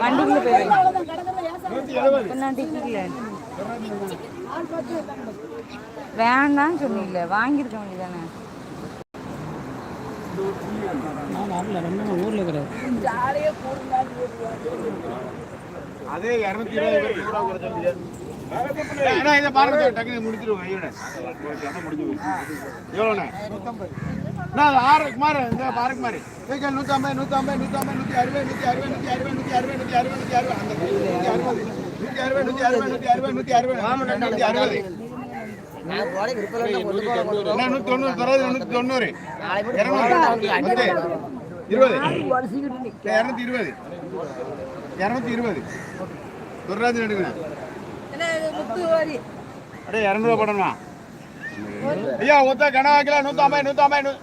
வண்டிக்குள்ள போயிருக்கேன் வேண்டாம். சொன்னீங்களே வாங்கியிருக்க வேண்டியதானே ஊர்ல கிடையாது அதே இரநூத்தி இருபது கூட குறைச்ச இதை பாருங்க டக்குனு முடிச்சிருவோம் ஐயோட முடிஞ்சு எவ்வளோண்ணே அண்ணா அது ஆறு குமார் இந்த பாரு குமார் சைக்கிள் நூற்றம்பது நூற்றம்பது நூற்றம்பது நூற்றி அறுபது நூற்றி அறுபது நூற்றி அறுபது நூற்றி அறுபது நூற்றி அறுபது நூற்றி அறுபது அந்த நூற்றி அறுபது நூற்றி அறுபது நூற்றி அறுபது நூற்றி அறுபது நூற்றி அறுபது நூற்றி அறுபது நூற்றி தொண்ணூறு தராது நூற்றி தொண்ணூறு இரநூறு இருபது இரநூத்தி இருபது இரநூத்தி இருபது துர்ராஜன் எடுக்கணும் அடே இரநூறுவா போடணுமா ஐயா ஒத்த கணா வைக்கல நூத்தம்பது நூத்தம்பது நூ-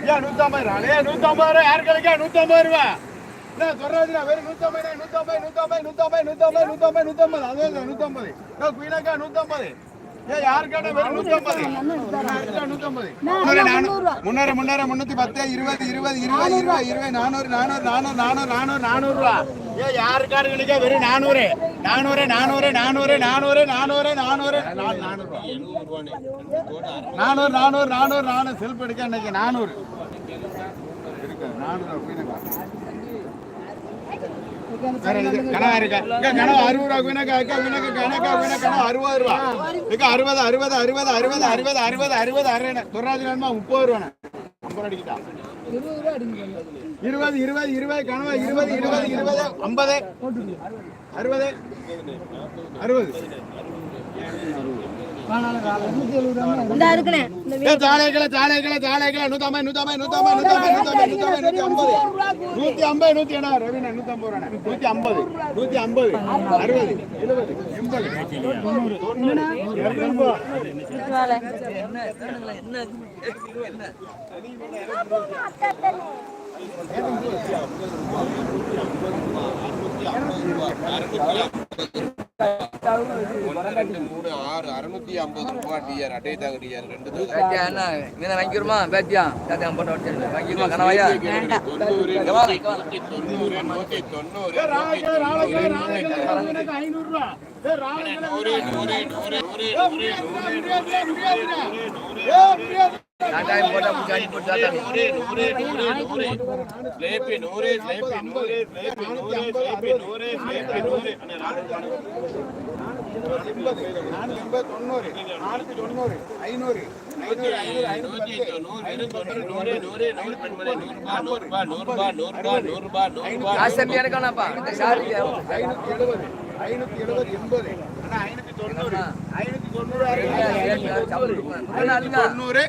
ஐயா நூத்தம்பது ரூபா ஐயா நூத்தம்பது ரூபா யார் கிடைக்கா நூத்தம்பது ரூபா என்ன சொல்றாதுண்ணா வெறும் நூத்தம்பது நூத்தம்பது நூத்தம்பது நூத்தம்பது நூத்தம்பது நூத்தம்பது நூத்தம்பது அதே நூத்தம்பது ஏ குயினாக்கா நூத்தம்பது முன்னூறு முன்னூறு முன்னூத்தி பத்து இருபது இருபது இருபது இருபது இருபது நானூறு நானூறு நானூறு நானூறு நானூறு நானூறு ரூபா ஏ யாருக்காரு கிடைக்க வெறும் நானூறு நானூறு நானூறு நானூறு நானூறு நானூறு நானூறு நானூறு நானூறு நானூறு நானூறு செல்ஃப் எடுக்க இன்னைக்கு நானூறு இருக்கு நானூறு கனவா இருக்கா? கனவு அறுபது ரூபா குயினக்கா அக்கா குயினக்கா கணக்கா குயின அறுபது ரூபா. இங்க அறுபது அறுபது அறுபது அறுபது அறுபது அறுபது அறுபது அறுபது துர்ராஜ் முப்பது ரூபா ஐம்பது அடிக்கிட்டா இருபது இருபது இருபது கனவா இருபது இருபது இருபது ஐம்பது. அறுபது. அறுபது. நூத்தி ஐம்பது நூத்தி எண்ணா ரவினா நூத்தி ஐம்பது ரூபா நூத்தி ஐம்பது நூத்தி ஐம்பது அறுபது எழுபது எண்பது. தொண்ணூறு தொண்ணூறு ஐம்பது ரூபா ஒன்று ரெண்டு மூணு ஆறு அறுநூத்தி ஐம்பது ரூபா டிஆர் அட்டை தாங்க டிஆர் ரெண்டு மீனை வாங்கிக்கிறோமா பேத்தியா தாத்தியா போட்டு வச்சிருந்தேன் வாங்கிக்கிறோமா கனவாயா தொண்ணூறு தொண்ணூறு நூத்தி தொண்ணூறு ஐநூறுரூவா நூறு நூறு நூறு நூறு நூறு நூறு நூறு நாட்டாயம் போட்டா பிடிச்சி அடி போட்டு தாத்தா நூறு நூறு நூறு நூறு ஜிலேபி நூறு ஜிலேபி நூறு ஜிலேபி நூறு ஜிலேபி நூறு ஜிலேபி நூறு நானூத்தி தொண்ணூறு நானூத்தி தொண்ணூறு ஐநூறு எனக்கானப்பா ஐநூத்தி எழுபது எண்பது ஐநூத்தி தொண்ணூறு ஐநூத்தி தொண்ணூறு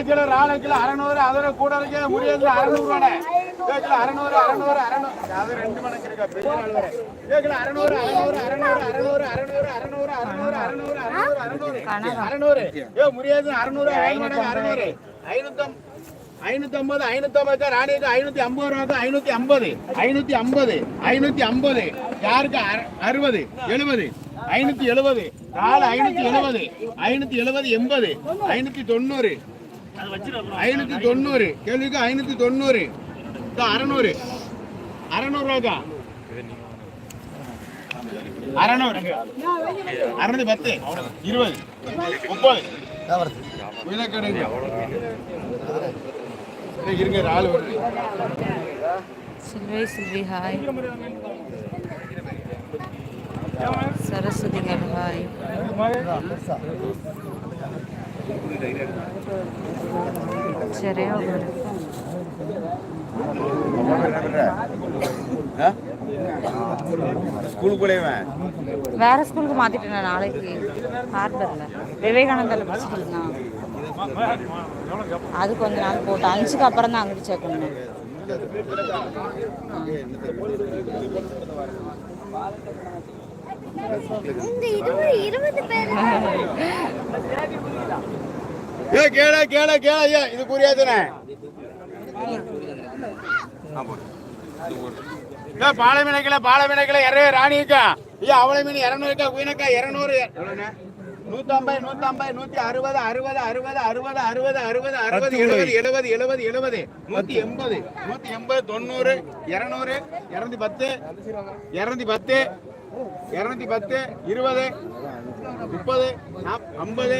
கிலோ ராளை கிலோ அறநூறு அதோட கூட இருக்க முடியாது அறநூறு ரூபாய் அறநூறு அறநூறு அறநூறு. அது ரெண்டு மணிக்கு இருக்கா பெரிய நாள் வரை ஏ, அறநூறு அறநூறு அறநூறு அறநூறு அறநூறு அறநூறு அறநூறு அறநூறு அறநூறு அறநூறு. அறநூறு. ஏ முடியாது அறநூறு ஐநூறு அறநூறு. ஐநூத்தம் ஐநூத்தி ஐம்பது ஐநூத்தி ஐம்பது ராணிக்கு ஐநூத்தி ஐம்பது ரூபாய்க்கு ஐநூத்தி ஐம்பது ஐநூத்தி ஐம்பது ஐநூத்தி ஐம்பது. யாருக்கு? அற- அறுபது எழுபது. ஐநூத்தி எழுபது. நாலு ஐநூத்தி எழுபது. ஐநூத்தி எழுபது எண்பது. ஐநூத்தி தொண்ணூறு. ஐநூத்தி தொண்ணூறு. கேள்விக்கு ஐநூத்தி தொண்ணூறு. அறநூறு. அறநூறு ரூபாய்க்கா? அறநூறு. அறுநூத்தி பத்து. இருபது. முப்பது. விலக்கடைங்க இருங்க ஆள் வருது. சில்வை சில்வி ஹாய் சரஸ்வதிகள் ஹாய் சரியா வேற ஸ்கூலுக்கு மாத்திட்டேன் நாளைக்கு? ஹார்பர்ல. விவேகானந்தால படிச்சுக்கலாம் அது கொஞ்ச நாள் போட்டோம் அஞ்சுக்கு அப்புறம் தான் அங்கிட்டு சேர்க்கணும் கேடா கேடா கேடா இது புரியாதுண்ணே. பாலை மீனைக்கல பாலை மீனைக்கல இரவே ராணிக்கா ஐயா அவளை மீன் இரநூறுக்கா குயினக்கா இரநூறு. நூத்தம்பது நூத்தம்பது நூத்தி அறுபது அறுபது அறுபது அறுபது அறுபது அறுபது அறுபது எழுபது எழுபது எழுபது எழுபது. நூத்தி எண்பது நூத்தி எண்பது தொண்ணூறு இருநூறு இருநூத்தி பத்து இருநூத்தி பத்து இருநூத்தி பத்து இருபது முப்பது ஐம்பது.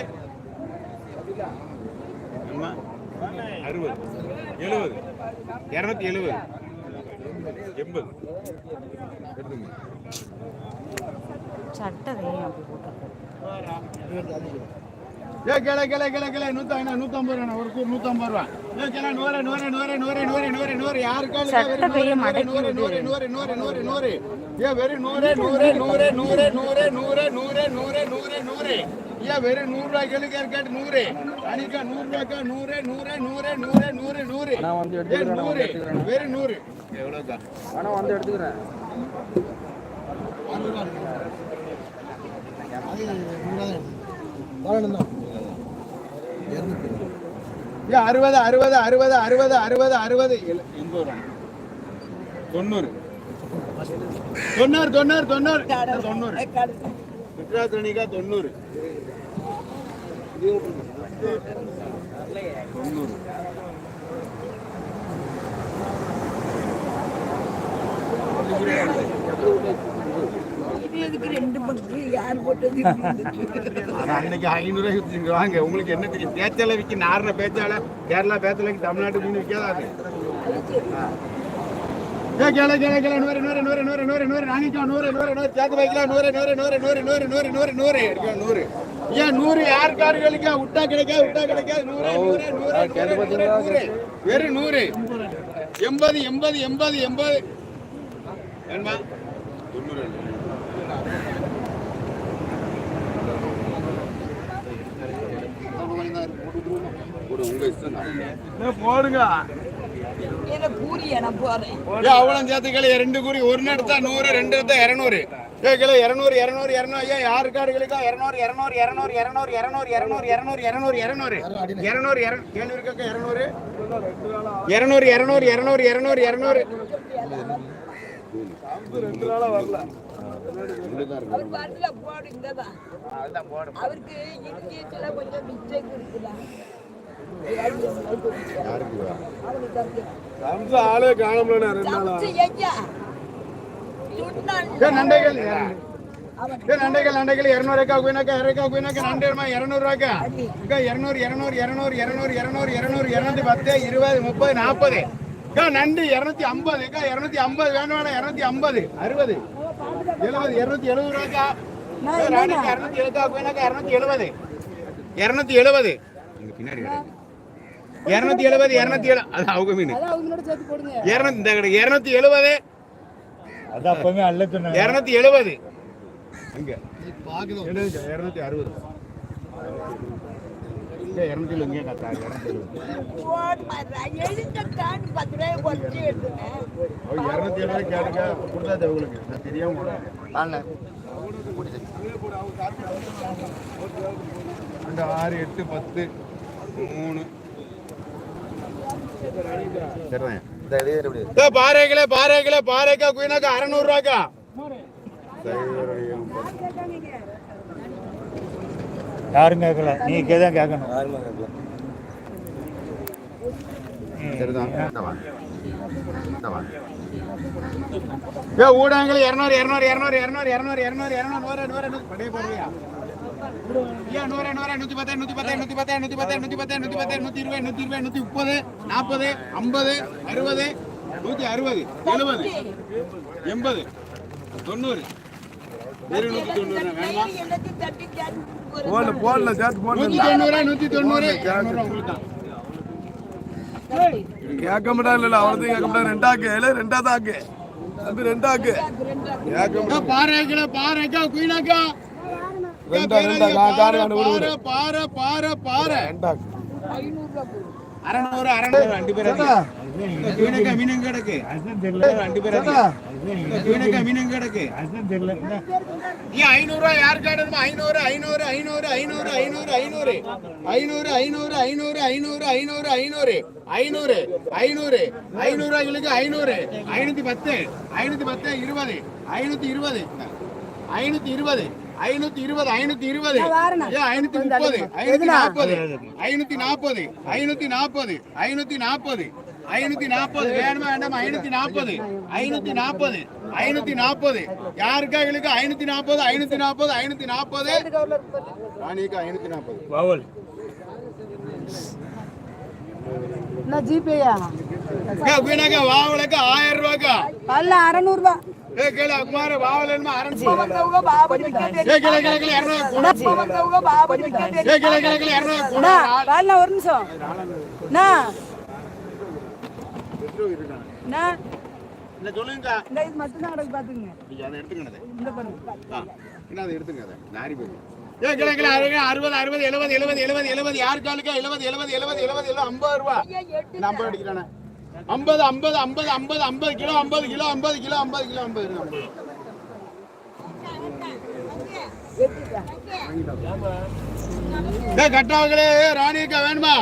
அறுபது. எழுபது. இருநூத்தி எழுபது எண்பது எடுத்துங்க சட்டை ஏ கிளை கிளை கிளை கிளை நூத்தி நூத்தம்பது ரூபா ஒரு கூறு நூத்தம்பது ரூபா நூறு நூறு நூறு நூறு நூறு நூறு நூறு யாருக்காவது நூறு ஏ வெறும் நூறு நூறு நூறு நூறு நூறு நூறு நூறு நூறு நூறு நூறு ஏ வெறும் நூறு ரூபாய் கேளுக்கு கேட்டு நூறு. அனிக்கா நூறு ரூபாய்க்கா நூறு நூறு நூறு நூறு நூறு நூறு. நூறு. வெறும் நூறு. எவ்வளோக்கா ஆனா வந்து எடுத்துக்கிறேன் அறுபது அறுபது அறுபது அறுபது அறுபது அறுபது. எண்பது ரூபா. தொண்ணூறு. தொண்ணூறு தொண்ணூறு தொண்ணூறு. தொண்ணூறு. தொண்ணூறு. அன்னைக்கு ஐநூறு வித்துங்க வாங்க உங்களுக்கு என்ன தெரியும் பேச்சால விற்க நாரண பேச்சால கேரளா பேச்சாலைக்கு தமிழ்நாட்டு மீன் விற்காது ஏ கேள கேள கேள நூறு நூறு நூறு நூறு நூறு நூறு நானிக்கா நூறு நூறு நூறு சேர்த்து வைக்கலாம் நூறு நூறு நூறு நூறு நூறு நூறு நூறு நூறு இருக்கா நூறு ஏன் நூறு யார் கார்களுக்கா விட்டா கிடைக்காது விட்டா கிடைக்காது. நூறு நூறு நூறு வெறும் நூறு. எண்பது எண்பது எண்பது எண்பது. வேணுமா தொண்ணூறு போடுங்க. அவ்வளவு சேர்த்துக்களே ரெண்டு கூறி ஒரு எடுத்தா நூறு ரெண்டு எடுத்தா இரநூறு. கிலோ இரநூறு இரநூறு இரநூறு ஐயா யாரு காடுகளுக்கா இரநூறு இரநூறு இரநூறு இரநூறு இரநூறு இரநூறு இரநூறு இரநூறு இரநூறு இரநூறு இரநூறு கேள்வி இருக்காக்கா இரநூறு இரநூறு இரநூறு இரநூறு இரநூறு இரநூறு மிஸ்டேக் இருக்குதா ஆளே காணல ஐயா ஏ நண்டைகள் நண்டைகள். நண்டைகள் இரநூறுக்கா குயினாக்கா இரக்கா குயினாக்கா நண்டைமா இரநூறுவாக்கா அக்கா இரநூறு இரநூறு இரநூறு இரநூறு இரநூறு இரநூறு இரநூத்தி பத்து இருபது முப்பது நாற்பது. அக்கா நண்டு இரநூத்தி ஐம்பது. அக்கா இரநூத்தி ஐம்பது வேணும் வேணாம் இரநூத்தி ஐம்பது. அறுபது. எழுபது இரநூத்தி எழுபது ரூபாக்கா? இரநூத்தி எழுபதா குயினாக்கா இரநூத்தி எழுபது. இரநூத்தி எழுபது. பின்னாடி. இரநூத்தி எழுபது இரநூத்தி எழு அது அவங்க மீன். இரநூத்தி இந்த. இரநூத்தி எழுபது. அதான் அப்பவே அல்ல சொன்னாங்க. இருநூத்தி எழுபது. அங்க இருநூத்தி அறுபது. இருநூத்தி இங்கே கத்தா இருநூத்தி எழுபது. கேட்டுக்க கொடுத்தாது உங்களுக்கு. நான் தெரியாம ரெண்டு ஆறு எட்டு பத்து மூணு. பாறைகளே பாறைகளே பாறைக்கா குயினாக்கா அறநூறு ரூபாக்கா யாரும் கேட்கல நீங்க தான் கேட்கணும் ஏ ஊடகங்கள் இரநூறு இரநூறு இரநூறு இரநூறு இரநூறு இரநூறு இரநூறு நூறு நூறு நூறு படைய போடுறியா ஏன் நூறு நூறு நூற்றி பத்து நூற்றி பத்து நூற்றி பத்து நூற்றி பத்து நூற்றி பத்து நூற்றி பத்து நூற்றி இருபது நூற்றி இருபது நூற்றி முப்பது நாற்பது ஐம்பது அறுபது நூற்றி அறுபது எழுபது எண்பது தொண்ணூறு. போடல போடல சேர்த்து போடல. நூற்றி தொண்ணூறு கேட்க மாட்டாங்க இல்ல அவனத்தையும் கேட்க மாட்டாங்க ரெண்டாக்கு இல்ல ரெண்டா தாக்கு. தம்பி ரெண்டாக்கு. கேட்க பாறைக்கா பாறைக்கா குயினாக்கா ரெண்டா ரெண்டா கா- காரு காண்டு விடு பாறை பாறை பாறை அறநூறு அறநூறு ரெண்டு பேரும் மீனக்கா மீன் கிடக்கு. அதுதான் தெரியல ரெண்டு பேரும் மீனக்கா மீன் கிடக்கு. அதுதான் தெரியல என்ன? நீ ஐநூறு யார் ஐநூறு ஐநூறு ஐநூறு ஐநூறு ஐநூறு ஐநூறு. ஐநூறு ஐநூறு ஐநூறு ஐநூறு ஐநூறு ஐநூறு. ஐநூறு ஐநூறு. ஐநூறு ரூபாய்களுக்கு ஐநூறு. ஐநூத்தி பத்து ஐநூத்தி பத்து இருபது. ஐநூத்தி இருபது. ஐநூத்தி இருபது. ஐநூத்தி இருபது ஐநூத்தி இருபது. ஏ ஐநூத்தி முப்பது ஐநூத்தி நாற்பது. ஐநூத்தி நாற்பது ஐநூத்தி நாற்பது ஐநூத்தி நாற்பது ஐநூத்தி நாற்பது. வேணுமா வேண்டாமா? ஐநூத்தி நாற்பது. ஐநூத்தி நாற்பது ஐநூத்தி நாற்பது. யாருக்காகளுக்கு ஐநூத்தி நாற்பது ஐநூத்தி நாற்பது ஐநூத்தி நாற்பது. ராணிக்கு ஐநூத்தி நாற்பது. என்ன ஜிபேயா வீணாக்கா வாவலுக்கு ஆயிரம் ரூபாய்க்கா அல்ல அறநூறு ரூபா. ஏ கேள குமார வாவலன்மா அறநூறு பவந்தவங்க பாபடி ஒரு நிமிஷம். நா பெட்ரோல் இருக்கா நா இந்த இது அறுபது அறுபது அறுபது எழுபது எழுபது எழுபது எழுபது. யார் காலுக்கா? எழுபது எழுபது எழுபது எழுபது எழுபது ஐம்பது ரூபா. ஐம்பது அடிக்கிறானே. ஐம்பது ஐம்பது ஐம்பது ஐம்பது ஐம்பது கிலோ ஐம்பது கிலோ ஐம்பது கிலோ ஐம்பது கிலோ ஐம்பது ஐம்பது. கட்டாவங்களே ராணிக்கா வேணுமா?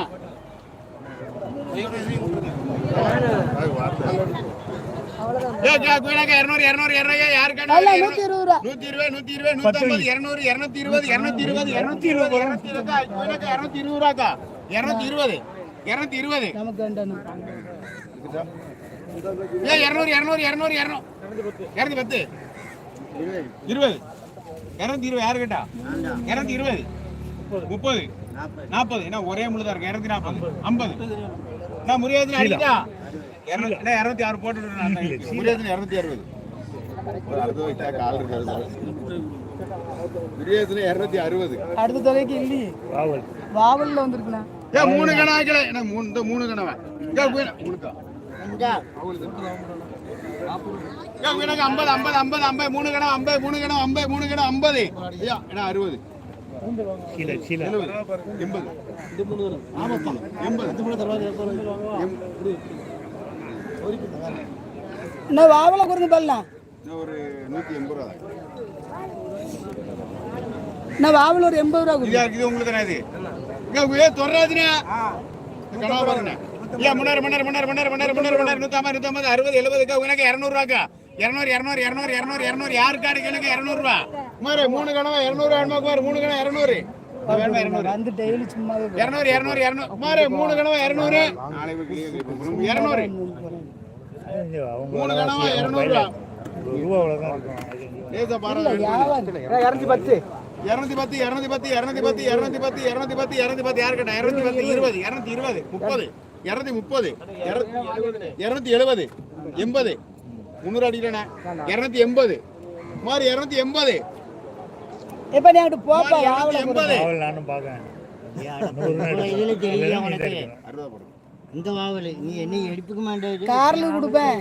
இருபது இரநூத்தி இருபது யாரு கேட்டா? இரநூத்தி இருபது. முப்பது. நாற்பது என்ன ஒரே முழுதா இருக்கு. இரநூத்தி நாற்பது ஐம்பது. நான் முறியாதுன்னு அடிக்கிட்டா இருநூத்தி ஆறு போட்டு இருநூத்தி அறுபது. ஒரு அறுபது இருக்காது இருநூத்தி அறுபது. அடுத்த தொகைக்கு இல்லையே வாவல். வாவல்ல வந்திருக்கலாம் ஏ மூணு கணா ஆக்கல. என்ன மூணு இந்த மூணு கணவன் ஏ உனக்கா குயினாக்கு ஐம்பது ஐம்பது ஐம்பது ஐம்பது. மூணு கணம் ஐம்பது மூணு கணம் ஐம்பது மூணு கணம் ஐம்பது. ஐயா என்ன அறுபது. எண்பது. எண்பது. என்ன வாவல கொடுங்க பல்லாம் ஒரு நூத்தி எண்பது ரூபா. என்ன வாவல் ஒரு எண்பது ரூபா இருக்குது உங்களுக்கு தானே இது? இங்க ஏ தொடராதுனே கனவா பாருங்க. ஏன் முன்னாடி முன்னாடி முன்னாடி முன்னாடி முன்னாடி முன்னாடி முன்னாடி நூத்தம்பது நூத்தம்பது அறுபது எழுபதுக்கா உனக்கு இரநூறுவாக்கா இரநூறு இரநூறு இரநூறு இரநூறு இரநூறு. யாரு கார்டு கேளுங்க இரநூறுவா மாதிரி மூணு கணவா இரநூறு வேணுமா குமார்? மூணு கணவா இரநூறு. இரநூறு? வந்து டெய்லி. இரநூறு இரநூறு இரநூறு. குமார் மூணு கணவா இரநூறு. இரநூறு. மூணு கணவா இரநூறு ரூபா. ஒரு ரூபா அவ்வளோதான் இருக்கும். அது லேசா பாருங்க. இரநூத்தி பத்து. இருநூத்தி பத்து இருநூத்தி பத்து இருநூத்தி பத்து இருநூத்தி பத்து இருநூத்தி பத்து இருநூத்தி பத்து யாரு கேட்டா? இருநூத்தி பத்து இருபது இருநூத்தி இருபது முப்பது இருநூத்தி முப்பது இருநூத்தி எழுபது எண்பது. முந்நூறு அடிக்கலண்ணே இருநூத்தி எண்பது. மாதிரி இருநூத்தி எண்பது. இப்ப நீ அங்கிட்டு போப்பா வாவல இருநூத்தி எண்பது. நானும் இதுல தெரியல உனக்கு அறுபது. இந்த வாவல்? நீ என்ன எடுப்புக்க மாட்டேன் காரில் கொடுப்பேன்.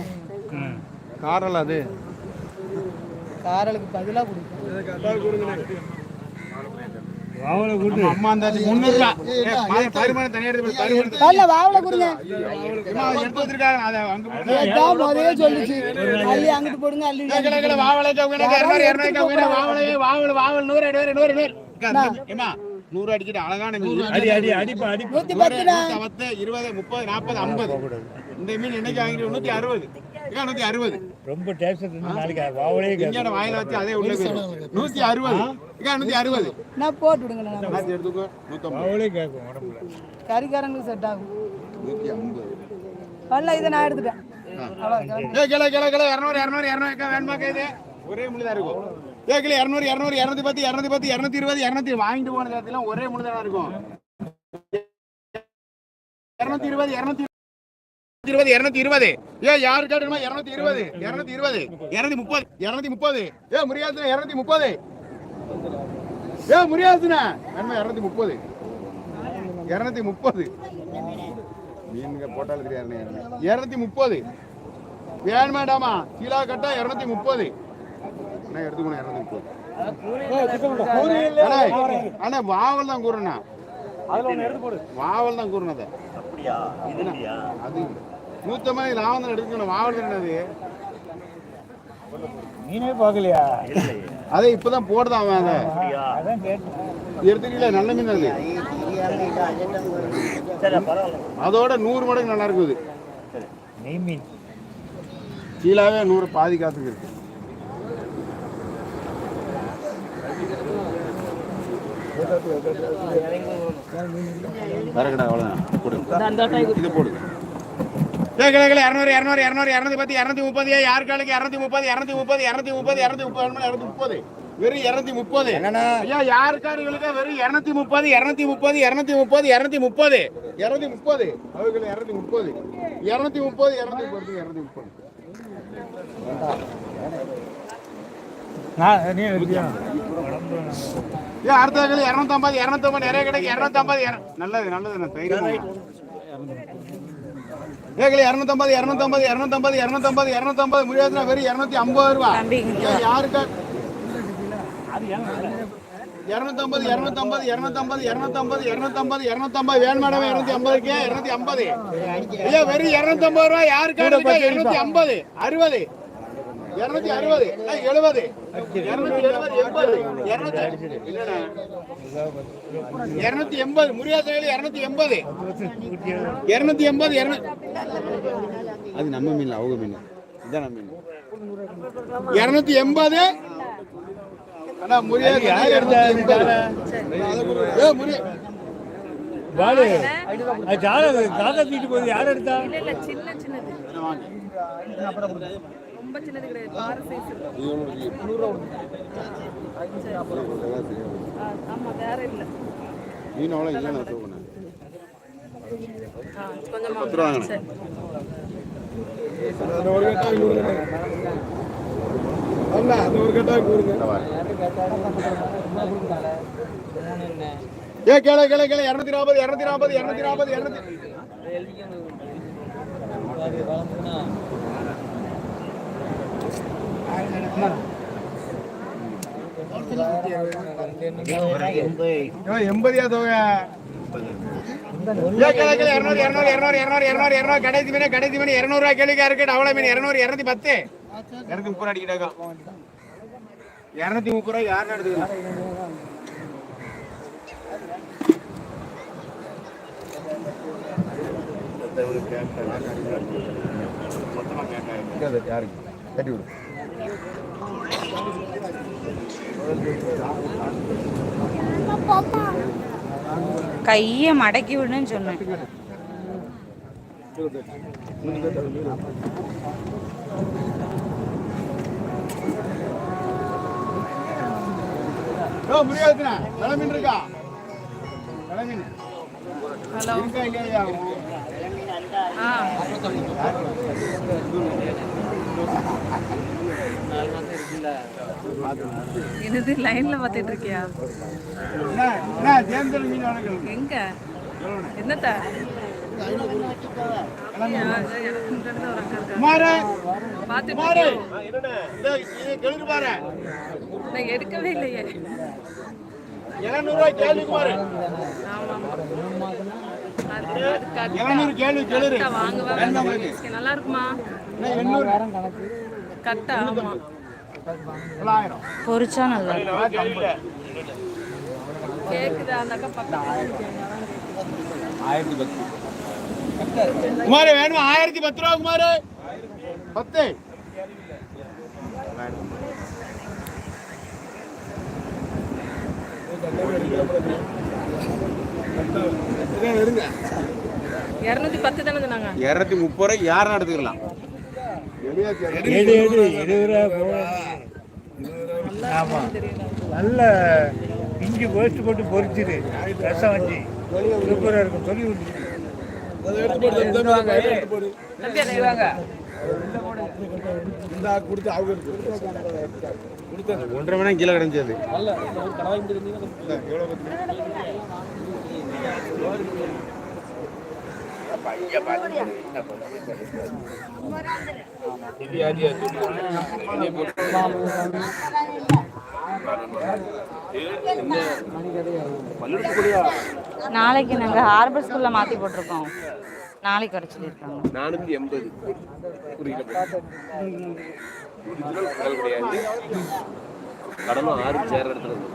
காரல் அது. காரலுக்கு பதிலாக கொடுப்பேன். அம்மா அந்த 300 ரூபாய் பரிமாண எடுத்து பரிமாண அங்க சொல்லுச்சு. அள்ளி அங்கிட்டு போடுங்க அள்ளி கேக்கல கேக்கல வாவல கேக்கல 200 200 வாவல வாவல வாவல 100 200 200 அம்மா நூறு அடிக்கிட்டு அழகான மீன். அடி அடி அடிப்பா அடிப்பா. நூத்தி பத்து, இருபது முப்பது நாற்பது ஐம்பது. இந்த மீன் என்னைக்கு வாங்கிட்டு நூத்தி அறுபது. நூத்தி அறுபது. ரொம்ப டேஸ்ட் இருந்து நாளைக்கு வாவலே இங்கேட வாயில வச்சு அதே உள்ள போயிடும் நூத்தி அறுபது. நூத்தி அறுபது. நான் போட்டு விடுங்க நான் எல்லாத்தையும் எடுத்துக்கோ. நூத்தம்பது. வாவலே கேட்கும் உடம்புல. கறிக்காரங்களுக்கு செட் ஆகும். நூத்தி ஐம்பது. வரல இதை நான் எடுத்துட்டேன். கிலோ கிலோ கிலோ இரநூறு இரநூறு இரநூறு வேணுமா ஒரே முழுதா இருக்கும். ஏ இரநூறு இரநூறு இரநூத்தி பத்து இரநூத்தி பத்து இரநூத்தி இருபது இரநூத்தி வாங்கிட்டு போன நேரத்துல ஒரே முழுதான இருக்கும். இரநூத்தி இருபது இரநூத்தி இருபது இருநூத்தி இருபது. ஏ யாரு கேட்டுமா இருநூத்தி இருபது இருநூத்தி இருபது இருநூத்தி முப்பது இருநூத்தி முப்பது. ஏ முரியாசுனா இருநூத்தி முப்பது. ஏ முரியாசுனா வேணுமா இருநூத்தி முப்பது? இருநூத்தி முப்பது. மீனுங்க போட்டாலும் தெரியாது இருநூத்தி முப்பது. வேணுமாடாமா? கிலோ கட்டா இருநூத்தி முப்பது. அண்ணா எடுத்துக்கணும் இருநூத்தி அண்ணா, வாவல் தான் கூறண்ணா. வாவல் தான் கூறினது அப்படியா? இது இல்லையா? அது நூத்தம்பது லாபம் தான் எடுக்கணும் வாவல் என்னது நீனே பார்க்கலையா? அதை இப்பதான் போடுதான் அவன் அதை. எடுத்துக்கல நல்ல மீன் அது. சரி பரவாயில்ல. அதோட நூறு மடங்கு நல்லா இருக்குது. நெய் மீன். கீழாவே நூறு பாதி காத்துக்கு இருக்கு. வேற கடை அவ்வளோதான் கொடுங்க இது. போடுங்க. கேட்கல இரநூறு இரநூறு இரநூறு இரநூத்தி பத்து இரநூத்தி முப்பது. யாருக்காளுக்கு இரநூத்தி முப்பது இரநூத்தி முப்பது இரநூத்தி முப்பது இரநூத்தி முப்பது இரநூத்தி முப்பது. வெறும் இரநூத்தி முப்பது. ஐயா யாருக்காருகளுக்கு வெறும் இரநூத்தி முப்பது இரநூத்தி முப்பது இரநூத்தி முப்பது இரநூத்தி முப்பது? இரநூத்தி முப்பது. அவர்கள் இரநூத்தி முப்பது. இரநூத்தி முப்பது இரநூத்தி முப்பது இரநூத்தி முப்பது. நான் நீ ஏன் அடுத்த வகையில் இரநூத்தம்பது இரநூத்தம்பது நிறைய கிடைக்கு. இரநூத்தம்பது நல்லது நல்லது நான் தைரியம் ஏகலை இரநூத்தம்பது இரநூத்தம்பது இரநூத்தம்பது இரநூத்தம்பது இரநூத்தம்பது. முடியாதுன்னா வெறும் இரநூத்தி ஐம்பது ரூபா. ஏன் யாருக்கா? இரநூத்தம்பது இரநூத்தம்பது இரநூத்தம்பது இரநூத்தம்பது இரநூத்தம்பது இரநூத்தம்பது. வேணும் மேடம் இரநூத்தி ஐம்பதுக்கே இரநூத்தி ஐம்பது. ஐயா வெறும் இரநூத்தம்பது ரூபா. யாருக்கா இரநூத்தி ஐம்பது அறுபது. இருநூத்தி அறுபது. எழுபது. இருநூத்தி எண்பது. இருநூத்தி எண்பது. முறியாசையில் இருநூத்தி எண்பது. இருநூத்தி எண்பது அது நம்ம மீன் அவங்க மீன். இதான் நம்ம மீன். இருநூத்தி எண்பது. அண்ணா முறியாது பாலு அது ஜால காக்கா தூக்கிட்டு போகுது. யார் எடுத்தா? இல்ல சின்ன சின்னது. ரொம்ப சின்னது கிடையாது. பாறை சைஸ் ஆமா வேற இல்ல. மீன் அவ்வளோ இல்லை நான் தூக்கினேன். கொஞ்சமா. பத்து ரூபா வாங்கினேன். சரி. அந்த ஒரு கட்டாயம் கொடுங்க அண்ணா அந்த ஒரு கட்டாயம் கொடுங்க ஏ கேள கேள கேள. இருநூத்தி நாற்பது இருநூத்தி நாற்பது இருநூத்தி நாற்பது இருநூத்தி எண்பதியா தொகை ஏ கேள கேள இருநூறு இருநூறு இருநூறு இருநூறு இருநூறு இருநூறு கடைசி மீன் கடைசி மீன் இருநூறுவா கேள்விக்கா இருக்கு அவ்வளோ மீன் இருநூறு இரநூத்தி பத்து இரநூத்தி முப்பது ரூபா அடிக்கிட்டாக்கா இருநூத்தி முப்பது ரூபாய் யாருன்னு எடுத்துக்கலாம் யாருக்கு? கட்டி விடு. கையை மடக்கி விடுன்னு சொன்னேன். ஹலோ. ஆ. என்னது லைன்ல பாத்துட்டு இருக்கியா? எங்க? என்னத்த? எடுக்கவே இல்லையே. ரூபாய் கேள்வி குமார. எழுநூறு கேள்வி உங்களுக்கு. நல்லா இருக்குமா? எண்ணூறு? கட்டா ஆமா. தொள்ளாயிரம் பொரிச்சா நல்லா. கேக்குதா? அந்த ஆயிரத்தி பத்து. குமார வேணுமா? ஆயிரத்தி பத்து ரூபா குமார? பத்து. இருநூத்தி பத்து தானே சொன்னாங்க. இருநூத்தி முப்பது ரூபாய் யாரும் எடுத்துக்கலாம். எடு எடு இருபது ரூபா போகும் ஆமா நல்ல இஞ்சி பேஸ்ட் போட்டு பொரிச்சிரு ரசம் வச்சு சூப்பராக இருக்கும் சொல்லி ஒன்றரை மணி கீழே கிடந்தது நாளைக்கு நாங்க ஹார்பர் ஸ்கூல்ல மாத்தி போட்டிருக்கோம். நாளைக்கு வர சொல்லியிருக்காங்க. நானூத்தி எண்பது. கிடையாது கடலும் ஆறு சேர இடத்துல இருக்கு.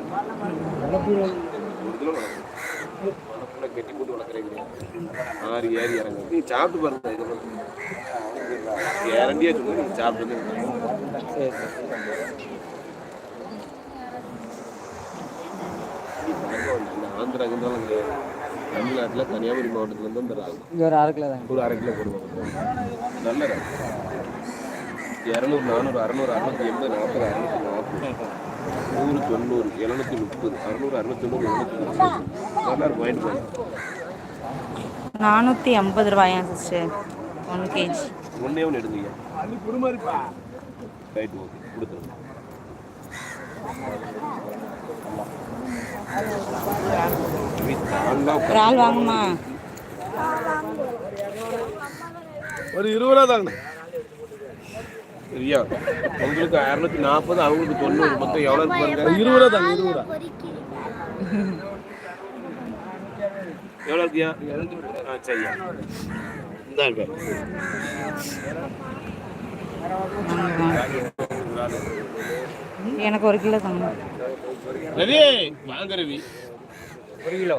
மனப்புல கட்டி போட்டு வளர்க்குறது கிடையாது ஆறு ஏறி இறங்க நீ சாப்பிட்டு பாருங்க இது கேரண்டியா சொல்லு நீங்க சாப்பிட்டு வந்து ஆந்திரா கிந்திராலாம் கிடையாது தமிழ்நாட்டில் கன்னியாகுமரி மாவட்டத்துலேருந்து இங்கே ஒரு அரை கிலோ ஒரு அரை கிலோ போடுவாங்க. நல்ல இரநூறு நானூறு அறநூறு அறுநூத்தி எண்பது நாற்பது அறுநூத்தி நாற்பது. நூறு தொண்ணூறு எழுநூத்தி முப்பது. அறுநூறு அறுநூத்தி தொண்ணூறு எழுநூத்தி முப்பது. போங்க நானூத்தி ஐம்பது ரூபாயா சிஸ்டர் ஒன் கேஜி ஒன்னே ஒன்று எடுங்கய்யா ரைட் ஓகே கொடுத்துருங்க. ஒரு வாங்குமா? ஒரு இருபது ரூபா தாங்க சரியா? உங்களுக்கு அறுநூத்தி நாற்பது அவங்களுக்கு தொண்ணூறு மொத்தம் எவ்வளோ பாருங்க. இருபது ரூபா தாங்க இருபது ரூபா எவ்வளோ இருக்கியா ஆ சரியா இந்தாங்க எனக்கு ஒரு கிலோ தாங்க. ரவி வாங்க ரவி ஒரு கிலோ.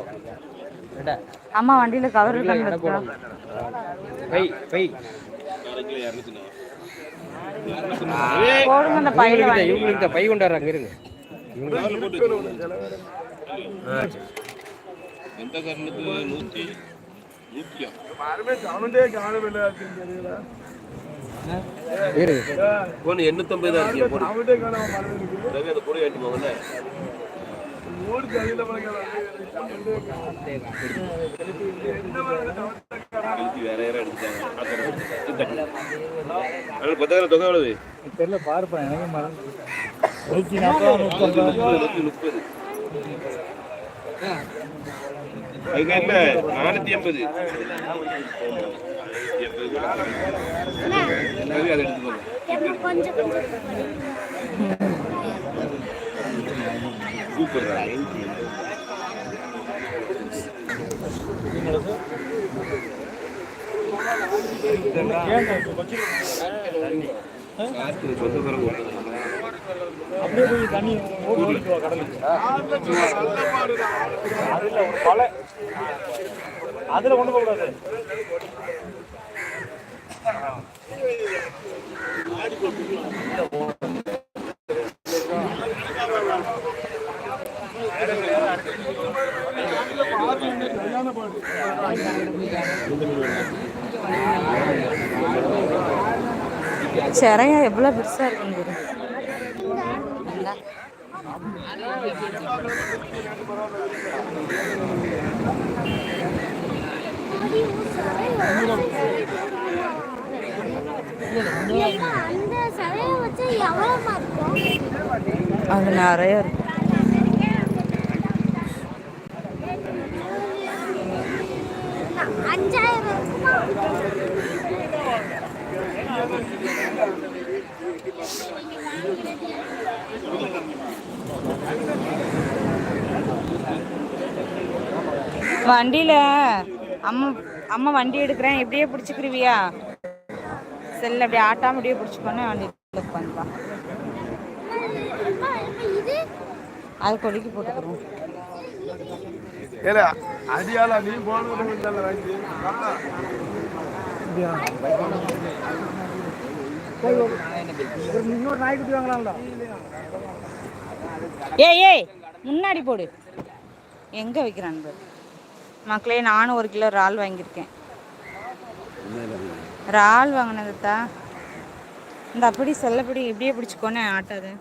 அம்மா வண்டியில கவர் பை பை. இரநூத்தி போடுங்க அந்த பையில வாங்கி இவங்களுக்கு இந்த பை கொண்டாடுறாங்க இருங்க கவர்ல நூற்றி நூற்றியா கவனண்டே தெரியல போன எண்ணூத்தம்பது தான் இருக்கியா போடு ரவி அதை போங்கல்ல தொகை எவ்வளவு தெரியல பாருப்பா எனக்கு மறந்து நூற்றி நாற்பது நூற்றி முப்பது அதுக்கு நானூத்தி எண்பது அதை எடுத்துக்கோங்க கூப்பிடுறாங்க அப்படியே போய் தண்ணி ஓடிட்டு கடலுக்கு அதில் ஒரு பல அதில் கொண்டு போக கூடாது இருக்குன்னு பாரு. இந்தா. அந்த சிலையை வச்சு எவ்வளோமா இருக்கும் அது நிறைய இருக்கு வண்டியில அம்மா அம்மா வண்டி எடுக்கிறேன். எப்படியே பிடிச்சிக்கிருவியா? செல்ல அப்படியே ஆட்டாம அப்படியே பிடிச்சிக்கோன்னு வண்டியில் உட்காந்துப்பா. அம்மா, இப்ப இது அது கொடிக்கு போட்டுக்கிறோம் ஏல அடியால நீ போனது நல்ல வாங்கி இன்னொரு நாய்க்குட்டி வாங்கலாம்டா ஏய் ஏய் முன்னாடி போடு. எங்க வைக்கிறான் மக்களே நானும் ஒரு கிலோ இறால் வாங்கியிருக்கேன். இறால் வாங்கினதுதா இந்த அப்படி செல்லப்படி இப்படியே பிடிச்சிக்கோன்னு ஆட்டாது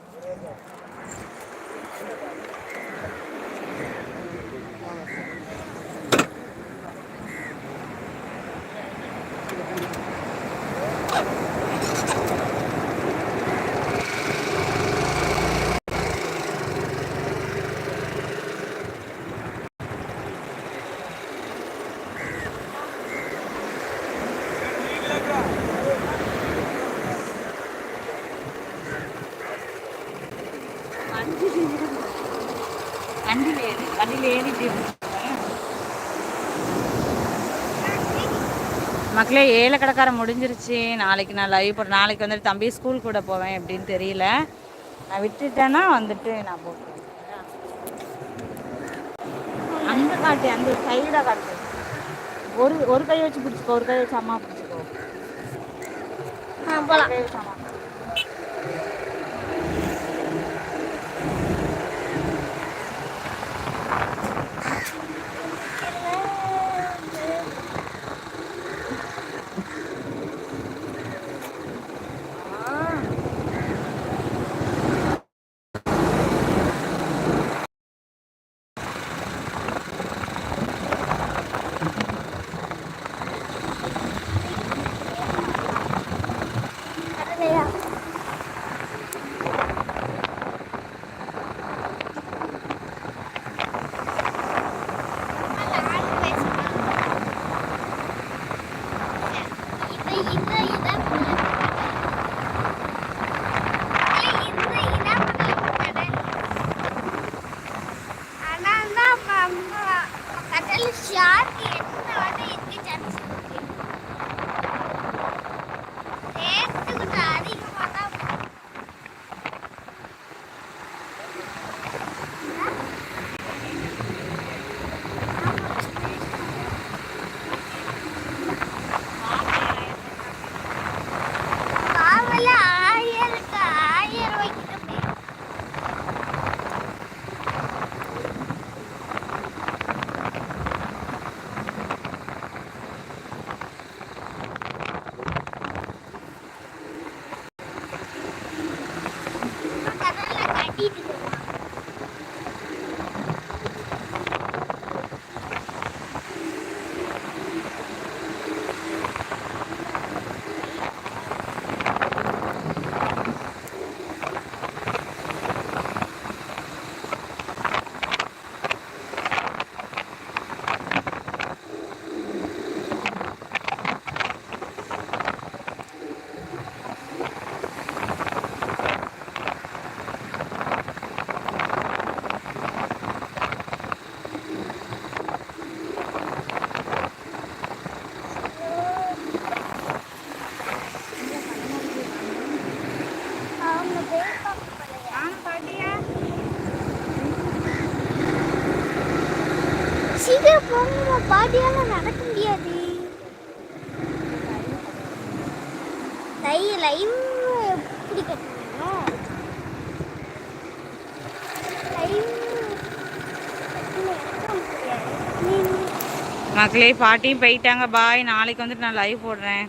அஞ்சு வண்டியில் ஏறி இப்படி பிடிச்சிக்குவேன். மக்களே ஏழை கடைக்காரன் முடிஞ்சிருச்சு. நாளைக்கு நான் லைவ் போடுறேன் நாளைக்கு வந்துட்டு தம்பி ஸ்கூல் கூட போவேன் எப்படின்னு தெரியல. நான் விட்டுட்டேன்னா வந்துட்டு நான் போட்டுருவேன். அந்த காட்டு அந்த சைடாக காட்டு. ஒரு ஒரு கை வச்சு பிடிச்சிக்கோ ஒரு கை வச்சு அம்மா பிடிச்சிக்கோ. ஒரு மக்களே பாட்டியும் போயிட்டாங்க பாய் நாளைக்கு வந்துட்டு நான் லைவ் போடுறேன்.